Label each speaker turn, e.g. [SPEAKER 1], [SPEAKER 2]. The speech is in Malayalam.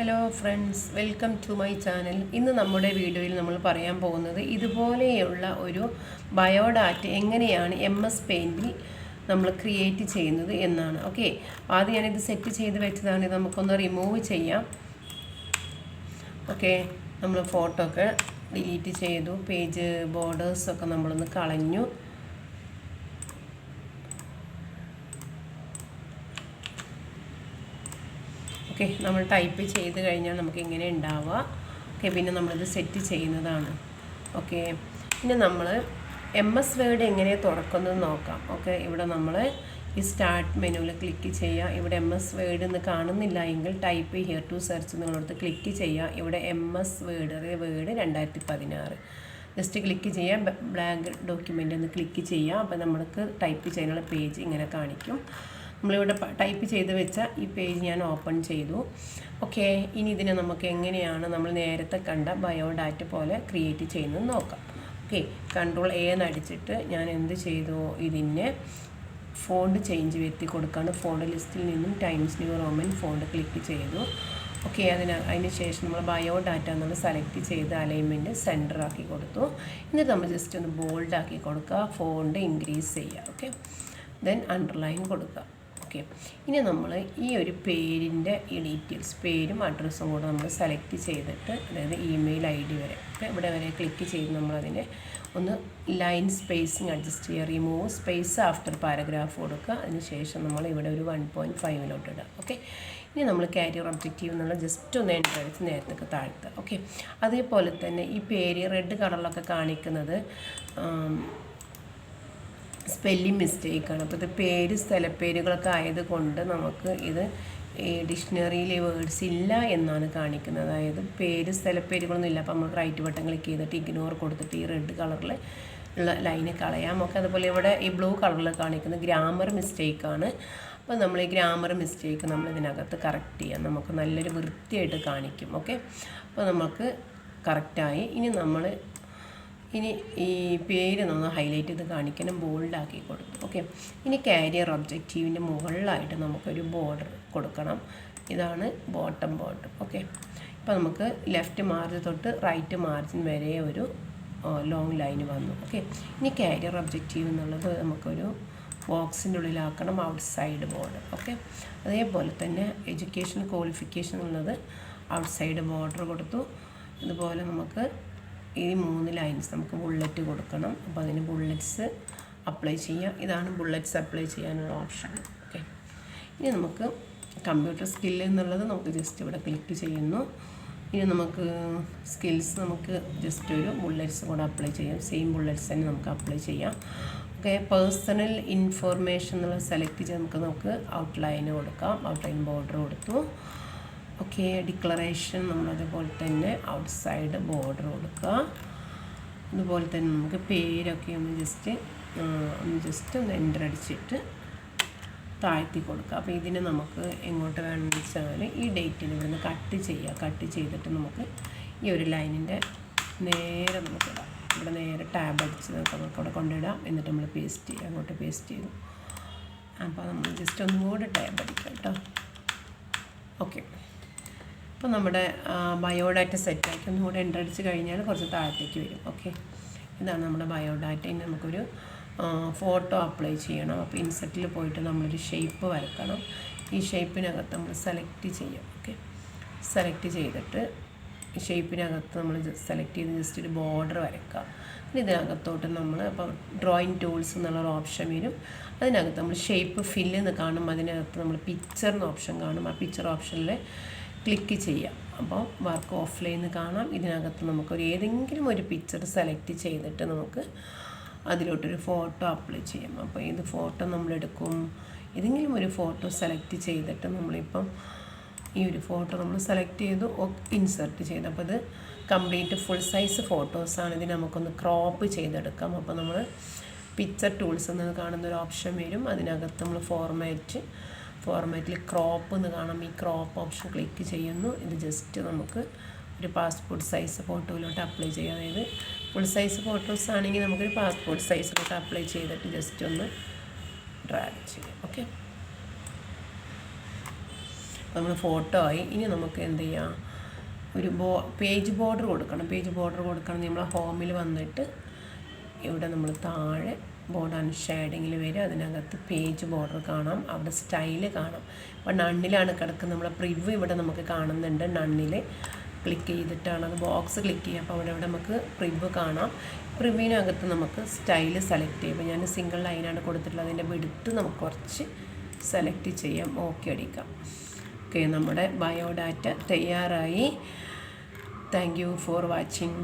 [SPEAKER 1] Hello friends welcome to my channel ഇന്ന് നമ്മുടെ വീഡിയോയിൽ നമ്മൾ പറയാൻ പോകുന്നത് ഇതുപോലെയുള്ള ഒരു ബയോഡാറ്റ എങ്ങനെയാണ് എം എസ് പെയിന്റിൽ നമ്മൾ ക്രിയേറ്റ് ചെയ്യുന്നത് എന്നാണ്. ഓക്കെ ആദ്യം ഞാനിത് സെറ്റ് ചെയ്ത് വെച്ചതാണ്. നമുക്കൊന്ന് റിമൂവ് ചെയ്യാം. ഓക്കെ നമ്മൾ ഫോട്ടോ ഒക്കെ ഡിലീറ്റ് ചെയ്തു. പേജ് ബോർഡേഴ്സൊക്കെ നമ്മളൊന്ന് കളഞ്ഞു. ഓക്കെ നമ്മൾ ടൈപ്പ് ചെയ്ത് കഴിഞ്ഞാൽ നമുക്ക് ഇങ്ങനെ ഉണ്ടാവുക? ഓക്കെ പിന്നെ നമ്മളിത് സെറ്റ് ചെയ്യുന്നതാണ്. ഓക്കെ പിന്നെ നമ്മൾ എം എസ് വേർഡ് എങ്ങനെ തുറക്കുന്നത് നോക്കാം. ഓക്കെ ഇവിടെ നമ്മൾ ഈ സ്റ്റാർട്ട് മെനുവിൽ ക്ലിക്ക് ചെയ്യുക. ഇവിടെ എം എസ് വേർഡ് എന്ന് കാണുന്നില്ല എങ്കിൽ ടൈപ്പ് ഹിയർ ടു സെർച്ച് നിങ്ങളടുത്ത് ക്ലിക്ക് ചെയ്യുക. ഇവിടെ എം എസ് വേർഡ് അതായത് വേർഡ് രണ്ടായിരത്തി പതിനാറ് ജസ്റ്റ് ക്ലിക്ക് ചെയ്യുക ബ്ലാങ്ക് ഡോക്യുമെന്റ് ഒന്ന് ക്ലിക്ക് ചെയ്യുക. അപ്പോൾ നമ്മൾക്ക് ടൈപ്പ് ചെയ്യാനുള്ള പേജ് ഇങ്ങനെ കാണിക്കും. നമ്മളിവിടെ ടൈപ്പ് ചെയ്ത് വെച്ച ഈ പേജ് ഞാൻ ഓപ്പൺ ചെയ്തു. ഓക്കെ ഇനി ഇതിനെ നമുക്ക് എങ്ങനെയാണ് നമ്മൾ നേരത്തെ കണ്ട ബയോഡാറ്റ പോലെ ക്രിയേറ്റ് ചെയ്യുന്നത് നോക്കാം. ഓക്കെ കൺട്രോൾ എ എന്നടിച്ചിട്ട് ഞാൻ എന്ത് ചെയ്തു? ഇതിനെ ഫോണ്ട് ചേഞ്ച് വരുത്തി കൊടുക്കുകയാണ് ഫോണ്ട് ലിസ്റ്റിൽ നിന്നും Times New Roman font click ചെയ്തു. ഓക്കെ അതിന് അതിന് ശേഷം നമ്മൾ ബയോ ഡാറ്റ നമ്മൾ സെലക്ട് ചെയ്ത് അലൈൻമെന്റ് സെന്റർ ആക്കി കൊടുത്തു. എന്നിട്ട് നമ്മൾ ജസ്റ്റ് ഒന്ന് ബോൾഡ് ആക്കി കൊടുക്കുക. ഫോണ്ട് ഇൻക്രീസ് ചെയ്യുക. ഓക്കെ ദെൻ അണ്ടർലൈൻ കൊടുക്കുക. ഓക്കെ. ഇനി നമ്മൾ ഈ ഒരു പേരിന്റെ ഈ ഡീറ്റെയിൽസ് പേരും അഡ്രസ്സും കൂടെ നമ്മൾ സെലക്ട് ചെയ്തിട്ട് അതായത് ഇമെയിൽ ഐ ഡി വരെ. ഇവിടെ വരെ ക്ലിക്ക് ചെയ്ത് നമ്മളതിനെ ഒന്ന് ലൈൻ സ്പേസിങ് അഡ്ജസ്റ്റ് ചെയ്യുക റിമൂവ് സ്പേസ് ആഫ്റ്റർ പാരഗ്രാഫ് കൊടുക്കുക. അതിനുശേഷം നമ്മൾ ഇവിടെ ഒരു വൺ പോയിന്റ് ഫൈവിലോട്ട് ഇടുക. ഓക്കെ. ഇനി നമ്മൾ കാരിയർ ഒബ്ജക്റ്റീവ് എന്നുള്ള ജസ്റ്റ് ഒന്ന് അടിച്ച് നേരത്തേക്ക് താഴ്ത്തുക. ഓക്കെ. അതേപോലെ തന്നെ ഈ പേര് റെഡ് കളറിലൊക്കെ കാണിക്കുന്നത് സ്പെല്ലിംഗ് മിസ്റ്റേക്കാണ് അപ്പോൾ ഇത് പേര് സ്ഥലപ്പേരുകളൊക്കെ ആയതുകൊണ്ട് നമുക്ക് ഇത് ഈ ഡിക്ഷണറിയിൽ വേർഡ്സ് ഇല്ല എന്നാണ് കാണിക്കുന്നത്. അതായത് പേര് സ്ഥലപ്പേരുകളൊന്നും ഇല്ല. അപ്പോൾ നമ്മൾ റൈറ്റ് ബട്ടൺ ക്ലിക്ക് ചെയ്തിട്ട് ഇഗ്നോർ കൊടുത്തിട്ട് ഈ റെഡ് കളറിൽ ഉള്ള ലൈന് കളയാം. ഒക്കെ അതുപോലെ ഇവിടെ ഈ ബ്ലൂ കളറിൽ കാണിക്കുന്ന ഗ്രാമർ മിസ്റ്റേക്കാണ് അപ്പോൾ നമ്മൾ ഈ ഗ്രാമർ മിസ്റ്റേക്ക് നമ്മൾ ഇതിനകത്ത് കറക്റ്റ് ചെയ്യാം. നമുക്ക് നല്ലൊരു വൃത്തിയായിട്ട് കാണിക്കും. ഓക്കെ? അപ്പോൾ നമുക്ക് കറക്റ്റായി ഇനി നമ്മൾ ഇനി ഈ പേര് നമ്മൾ ഹൈലൈറ്റ് ചെയ്ത് കാണിക്കണം ബോൾഡാക്കി കൊടുത്തു. ഓക്കെ ഇനി കാരിയർ ഒബ്ജക്റ്റീവിന്റെ മുകളിലായിട്ട് നമുക്കൊരു ബോർഡർ കൊടുക്കണം. ഇതാണ് ബോട്ടം ബോർഡർ ഓക്കെ ഇപ്പോൾ നമുക്ക് ലെഫ്റ്റ് മാർജിൻ തൊട്ട് റൈറ്റ് മാർജിൻ വരെ ഒരു ലോങ് ലൈൻ വന്നു. ഓക്കെ ഇനി കാരിയർ ഒബ്ജക്റ്റീവ് എന്നുള്ളത് നമുക്കൊരു ബോക്സിന്റെ ഉള്ളിലാക്കണം ഔട്ട് സൈഡ് ബോർഡർ ഓക്കെ അതേപോലെ തന്നെ എഡ്യൂക്കേഷൻ ക്വാളിഫിക്കേഷൻ എന്നുള്ളത് ഔട്ട് സൈഡ് ബോർഡർ കൊടുത്തു. ഇതുപോലെ നമുക്ക് ഈ മൂന്ന് ലൈൻസ് നമുക്ക് ബുള്ളറ്റ് കൊടുക്കണം. അപ്പോൾ അതിന് ബുള്ളറ്റ്സ് അപ്ലൈ ചെയ്യാം. ഇതാണ് ബുള്ളറ്റ്സ് അപ്ലൈ ചെയ്യാനുള്ള ഓപ്ഷൻ ഓക്കെ ഇനി നമുക്ക് കമ്പ്യൂട്ടർ സ്കില്ല് എന്നുള്ളത് നമുക്ക് ജസ്റ്റ് ഇവിടെ ക്ലിക്ക് ചെയ്യുന്നു. ഇനി നമുക്ക് സ്കിൽസ് നമുക്ക് ജസ്റ്റ് ഒരു ബുള്ളറ്റ്സ് കൂടെ അപ്ലൈ ചെയ്യാം. സെയിം ബുള്ളറ്റ്സ് തന്നെ നമുക്ക് അപ്ലൈ ചെയ്യാം. ഓക്കെ പേഴ്സണൽ ഇൻഫോർമേഷൻ എന്നുള്ളത് സെലക്ട് ചെയ്ത് നമുക്ക് നമുക്ക് ഔട്ട്ലൈന് കൊടുക്കാം. ഔട്ട്ലൈൻ ബോർഡർ കൊടുത്തു. ഓക്കെ ഡിക്ലറേഷൻ നമ്മളതുപോലെ തന്നെ ഔട്ട് സൈഡ് ബോർഡർ കൊടുക്കുക. അതുപോലെ തന്നെ നമുക്ക് പേരൊക്കെ ഒന്ന് ജസ്റ്റ് ഒന്ന് ജസ്റ്റ് ഒന്ന് എന്റർ അടിച്ചിട്ട് താഴ്ത്തി കൊടുക്കുക. അപ്പോൾ ഇതിന് നമുക്ക് എങ്ങോട്ട് വേണമെന്ന് വെച്ചാൽ ഈ ഡേറ്റിന് ഇവിടുന്ന് കട്ട് ചെയ്യുക. കട്ട് ചെയ്തിട്ട് നമുക്ക് ഈ ഒരു ലൈനിന്റെ നേരെ നമുക്ക് ഇടാം. ഇവിടെ നേരെ ടാബ് അടിച്ച് നമുക്ക് അവിടെ കൊണ്ടിടാം. എന്നിട്ട് നമ്മൾ പേസ്റ്റ് ചെയ്യുക. അങ്ങോട്ട് പേസ്റ്റ് ചെയ്തു. അപ്പോൾ നമ്മൾ ജസ്റ്റ് ഒന്നുകൂടെ ടാബ് അടിക്കാം കേട്ടോ. ഓക്കെ. അപ്പോൾ നമ്മുടെ ബയോഡാറ്റ സെറ്റാക്കി ഒന്നുകൂടെ എന്റർ കഴിഞ്ഞാൽ കുറച്ച് താഴത്തേക്ക് വരും. ഓക്കെ ഇതാണ് നമ്മുടെ ബയോഡാറ്റ. ഇനി നമുക്കൊരു ഫോട്ടോ അപ്ലൈ ചെയ്യണം. അപ്പോൾ ഇൻസെറ്റിൽ പോയിട്ട് നമ്മളൊരു ഷേപ്പ് വരക്കണം. ഈ ഷേപ്പിനകത്ത് നമ്മൾ സെലക്ട് ചെയ്യാം. ഓക്കെ സെലക്ട് ചെയ്തിട്ട് ഷേപ്പിനകത്ത് നമ്മൾ സെലക്ട് ചെയ്ത് ജസ്റ്റ് ഒരു ബോർഡർ വരക്കുക ഇതിനകത്തോട്ട് നമ്മൾ അപ്പോൾ ഡ്രോയിങ് ടൂൾസ് എന്നുള്ളൊരു ഓപ്ഷൻ വരും. അതിനകത്ത് നമ്മൾ ഷേപ്പ് ഫില്ല് എന്ന് കാണും അതിനകത്ത് നമ്മൾ പിക്ചർ എന്ന ഓപ്ഷൻ കാണും. ആ പിക്ചർ ഓപ്ഷനിൽ ക്ലിക്ക് ചെയ്യാം. അപ്പോൾ വർക്ക് ഓഫ്ലൈൻ കാണാം. ഇതിനകത്ത് നമുക്കൊരു ഏതെങ്കിലും ഒരു പിക്ചർ സെലക്ട് ചെയ്തിട്ട് നമുക്ക് അതിലോട്ടൊരു ഫോട്ടോ അപ്ലൈ ചെയ്യാം. അപ്പോൾ ഏത് ഫോട്ടോ നമ്മളെടുക്കും? ഏതെങ്കിലും ഒരു ഫോട്ടോ സെലക്ട് ചെയ്തിട്ട് നമ്മളിപ്പം ഈ ഒരു ഫോട്ടോ നമ്മൾ സെലക്ട് ചെയ്തു ഇൻസെർട്ട് ചെയ്തു. അപ്പോൾ ഇത് കംപ്ലീറ്റ് ഫുൾ സൈസ് ഫോട്ടോസാണ് ഇതിന് നമുക്കൊന്ന് ക്രോപ്പ് ചെയ്തെടുക്കാം. അപ്പോൾ നമ്മൾ പിക്ചർ ടൂൾസ് എന്ന് കാണുന്ന ഒരു ഓപ്ഷൻ വരും. അതിനകത്ത് നമ്മൾ ഫോർമാറ്റ് ഫോർമാറ്റിൽ ക്രോപ്പ് എന്ന് കാണാം. ഈ ക്രോപ്പ് ഓപ്ഷൻ ക്ലിക്ക് ചെയ്യുന്നു. ഇത് ജസ്റ്റ് നമുക്ക് ഒരു പാസ്പോർട്ട് സൈസ് ഫോട്ടോയിലോട്ട് അപ്ലൈ ചെയ്യാം. അതായത് ഫുൾ സൈസ് ഫോട്ടോസ് ആണെങ്കിൽ നമുക്കൊരു പാസ്പോർട്ട് സൈസിലോട്ട് അപ്ലൈ ചെയ്തിട്ട് ജസ്റ്റ് ഒന്ന് ഡ്രാഗ് ചെയ്യാം. ഓക്കെ നമ്മൾ ഫോട്ടോ ആയി. ഇനി നമുക്ക് എന്ത് ചെയ്യാം? ഒരു ബോ പേജ് ബോർഡർ കൊടുക്കണം. പേജ് ബോർഡർ കൊടുക്കണം നമ്മൾ ഹോമിൽ വന്നിട്ട് ഇവിടെ നമ്മൾ താഴെ ബോർഡർ ആൻഡ് വരും. അതിനകത്ത് പേജ് ബോർഡർ കാണാം. അവിടെ സ്റ്റൈൽ കാണാം. അപ്പോൾ നണ്ണിലാണ് കിടക്കുന്നത്. നമ്മളെ പ്രിവ്യൂ ഇവിടെ നമുക്ക് കാണുന്നുണ്ട്. നണ്ണിൽ ക്ലിക്ക് ചെയ്തിട്ടാണ് അത് ബോക്സ് ക്ലിക്ക് ചെയ്യുക. അപ്പോൾ അവിടെ ഇവിടെ നമുക്ക് പ്രിവ് കാണാം. പ്രിവ്യൂവിനകത്ത് നമുക്ക് സ്റ്റൈൽ സെലക്ട് ചെയ്യും. ഞാൻ സിംഗിൾ ലൈനാണ് കൊടുത്തിട്ടുള്ളത്. അതിന്റെ വിടുത്ത് നമുക്ക് കുറച്ച് സെലക്ട് ചെയ്യാം. ഓക്കെ അടിക്കാം. ഓക്കെ നമ്മുടെ ബയോഡാറ്റ തയ്യാറായി. Thank you for watching.